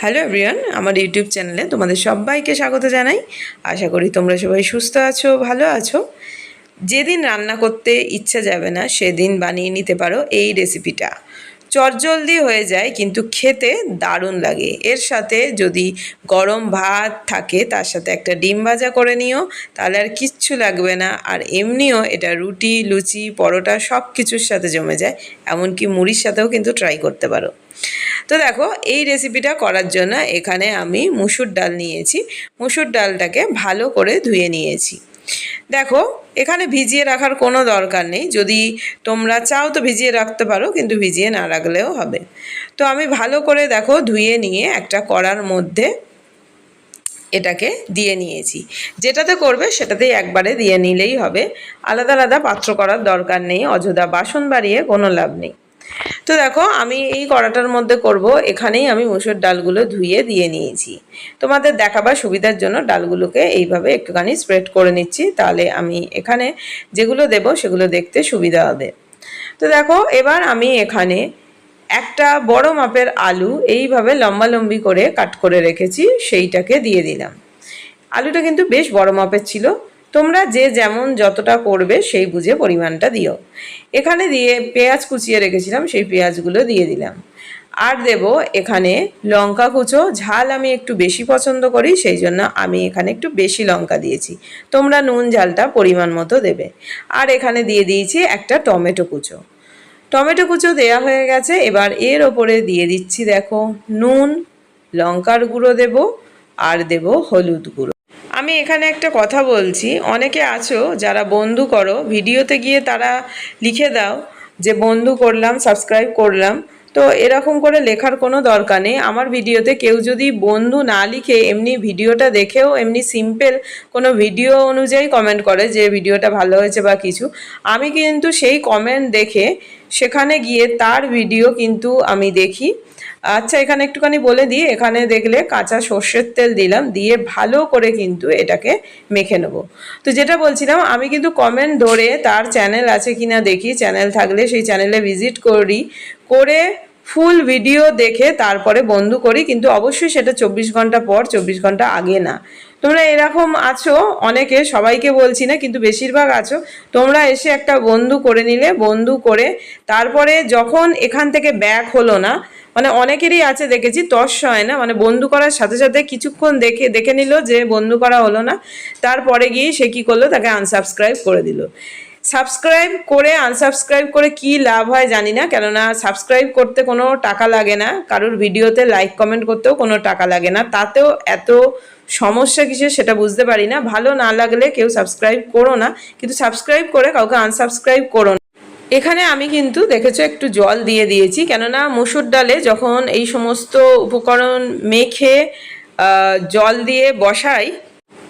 Hello everyone, আমার YouTube চ্যানেলে তোমাদের সবাইকে স্বাগত জানাই। আশা করি তোমরা সবাই সুস্থ আছো, ভালো আছো। যেদিন রান্না করতে ইচ্ছা যাবে না, সেদিন বানিয়ে নিতে পারো এই রেসিপিটা। চটজলদি হয়ে যায়, কিন্তু খেতে দারুণ লাগে। এর সাথে যদি গরম ভাত থাকে, তার সাথে একটা ডিম ভাজা করে নিও, তাহলে আর কিচ্ছু লাগবে না। আর এমনিও এটা রুটি, লুচি, পরোটা সব কিছুর সাথে জমে যায়, এমনকি মুড়ির সাথেও কিন্তু ট্রাই করতে পারো। তো দেখো, এই রেসিপিটা করার জন্য এখানে আমি মুসুর ডাল নিয়েছি। মুসুর ডালটাকে ভালো করে ধুয়ে নিয়েছি। দেখো, এখানে ভিজিয়ে রাখার কোনো দরকার নেই। যদি তোমরা চাও তো ভিজিয়ে রাখতে পারো, কিন্তু ভিজিয়ে না রাখলেও হবে। তো আমি ভালো করে দেখো, ধুয়ে নিয়ে একটা কড়ার মধ্যে এটাকে দিয়ে নিয়েছি। যেটাতে করবে, সেটাতেই একবারে দিয়ে নিলেই হবে। আলাদা আলাদা পাত্র করার দরকার নেই অযোধ্যা বাসন বাড়িয়ে কোনো লাভ নেই। তো দেখো, আমি এই কড়াটার মধ্যে করব, এখানেই আমি মুসুর ডালগুলো ধুয়ে দিয়ে নিয়েছি। তোমাদের দেখাবার সুবিধার জন্য ডালগুলোকে এইভাবে একটুখানি স্প্রেড করে নিচ্ছি, তাহলে আমি এখানে যেগুলো দেব, সেগুলো দেখতে সুবিধা হবে। তো দেখো, এবার আমি এখানে একটা বড় মাপের আলু এইভাবে লম্বালম্বি করে কাট করে রেখেছি, সেইটাকে দিয়ে দিলাম। আলুটা কিন্তু বেশ বড় মাপের ছিল তোমরা যে যেমন যতটা করবে সেই বুঝে পরিমাণটা দিও। এখানে দিয়ে পেঁয়াজ কুচিয়ে রেখেছিলাম, সেই পেঁয়াজগুলো দিয়ে দিলাম। আর দেব এখানে লঙ্কা কুচো, ঝাল আমি একটু বেশি পছন্দ করি, সেই জন্য আমি এখানে একটু বেশি লঙ্কা দিয়েছি। তোমরা নুন ঝালটা পরিমাণ মতো দেবে। আর এখানে দিয়ে দিয়েছি একটা টমেটো কুচো। টমেটো কুচো দেয়া হয়ে গেছে, এবার এর ওপরে দিয়ে দিচ্ছি দেখো নুন, লঙ্কার গুঁড়ো দেব, আর দেব হলুদ গুঁড়ো। আমি এখানে একটা কথা বলছি। অনেকে আছো যারা বন্ধু করো, ভিডিওতে গিয়ে তারা লিখে দাও যে বন্ধু করলাম সাবস্ক্রাইব করলাম। তো এরকম করে লেখার কোনো দরকার নেই। আমার ভিডিওতে কেউ যদি বন্ধু না লিখে এমনি ভিডিওটা দেখেও এমনি সিম্পল কোনো ভিডিও অনুযায়ী কমেন্ট করে যে ভিডিওটা ভালো হয়েছে বা কিছু, আমি কিন্তু সেই কমেন্ট দেখে সেখানে গিয়ে তার ভিডিও কিন্তু আমি দেখি। আচ্ছা এখানে একটুখানি বলে দিই, এখানে দেখলে কাঁচা সর্ষের তেল দিলাম, দিয়ে ভালো করে কিন্তু এটাকে মেখে নেব। তো যেটা বলছিলাম, আমি কিন্তু কমেন্ট ধরে তার চ্যানেল আছে কিনা দেখি চ্যানেল থাকলে সেই চ্যানেলে ভিজিট করি। করে ফুল ভিডিও দেখে তারপরে বন্ধু করি, কিন্তু অবশ্যই সেটা চব্বিশ ঘণ্টা পর, চব্বিশ ঘণ্টা আগে না। তোমরা এরকম আছো, অনেকে, সবাইকে বলছি না, কিন্তু বেশিরভাগ আছো, তোমরা এসে একটা বন্ধু করে নিলে, বন্ধু করে তারপরে যখন এখান থেকে ব্যাক হলো না মানে অনেকেরই আছে দেখেছি তস হয় না মানে বন্ধু করার সাথে সাথে কিছুক্ষণ দেখে দেখে নিল যে বন্ধু করা হলো না, তারপরে গিয়ে সে কী করল, তাকে আনসাবস্ক্রাইব করে দিল। সাবস্ক্রাইব করে আনসাবস্ক্রাইব করে কি লাভ হয় জানি না। কেননা সাবস্ক্রাইব করতে কোনো টাকা লাগে না। কারোর ভিডিওতে লাইক কমেন্ট করতেও কোনো টাকা লাগে না। তাতেও এত সমস্যা কিসের সেটা বুঝতে পারি না। ভালো না লাগলে কেউ সাবস্ক্রাইব করো না। কিন্তু সাবস্ক্রাইব করে কাউকে আনসাবস্ক্রাইব করো না। এখানে আমি কিন্তু দেখেছ একটু জল দিয়ে দিয়েছি। কেননা মুসুর ডালে যখন এই সমস্ত উপকরণ মেখে জল দিয়ে বসাই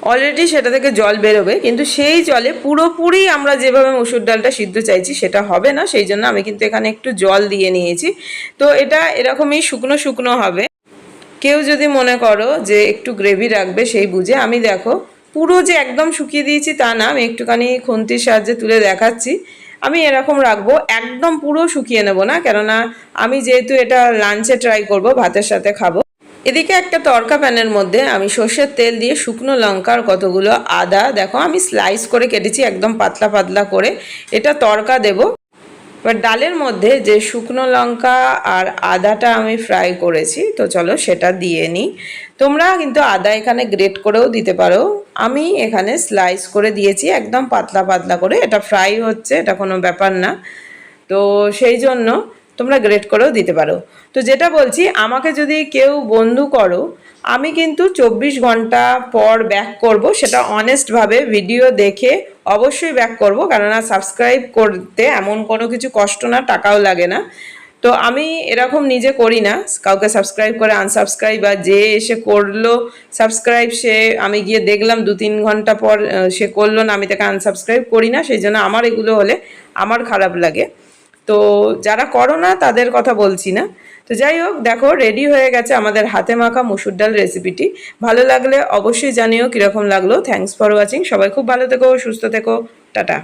অলরেডি সেটা থেকে জল বেরোবে, কিন্তু সেই জলে পুরোপুরি আমরা যেভাবে মুসুর ডালটা সিদ্ধ চাইছি সেটা হবে না, সেই জন্য আমি কিন্তু এখানে একটু জল দিয়ে নিয়েছি। তো এটা এরকমই শুকনো শুকনো হবে। কেউ যদি মনে করো যে একটু গ্রেভি রাখবে সেই বুঝে, আমি দেখো পুরো যে একদম শুকিয়ে দিয়েছি তা না, আমি একটুখানি খুন্তির সাহায্যে তুলে দেখাচ্ছি। আমি এরকম রাখব, একদম পুরো শুকিয়ে নেব না, কেননা আমি যেহেতু এটা লাঞ্চে ট্রাই করব, ভাতের সাথে খাব। এদিকে একটা তরকা প্যানের মধ্যে আমি সর্ষের তেল দিয়ে শুকনো লঙ্কার কতগুলো আদা, দেখো আমি স্লাইস করে কেটেছি একদম পাতলা পাতলা করে, এটা তরকা দেব। এবার ডালের মধ্যে যে শুকনো লঙ্কা আর আদাটা আমি ফ্রাই করেছি, তো চলো সেটা দিয়ে নিই তোমরা কিন্তু আদা এখানে গ্রেট করেও দিতে পারো। আমি এখানে স্লাইস করে দিয়েছি একদম পাতলা পাতলা করে, এটা ফ্রাই হচ্ছে, এটা কোনো ব্যাপার না। তো সেই জন্য তোমরা গ্রেট করেও দিতে পারো। তো যেটা বলছি, আমাকে যদি কেউ বন্ধু করো, আমি কিন্তু চব্বিশ ঘণ্টা পর ব্যাক করব, সেটা অনেস্টভাবে ভিডিও দেখে অবশ্যই ব্যাক করব, কেননা সাবস্ক্রাইব করতে এমন কোনো কিছু কষ্ট না, টাকাও লাগে না। তো আমি এরকম নিজে করি না, কাউকে সাবস্ক্রাইব করে আনসাবস্ক্রাইব বা যে এসে করল সাবস্ক্রাইব সে, আমি গিয়ে দেখলাম দু তিন ঘণ্টা পর সে করল না, আমি তাকে আনসাবস্ক্রাইব করি না, সেই জন্য আমার এগুলো হলে আমার খারাপ লাগে। তো যারা করো না, তাদের কথা বলছি না। তো যাই হোক, দেখো রেডি হয়ে গেছে আমাদের হাতে মাখা মুসুর ডাল রেসিপিটি ভালো লাগলে অবশ্যই জানিও কীরকম লাগল। থ্যাংকস ফর ওয়াচিং সবাই খুব ভালো থেকো, সুস্থ থেকো। টাটা।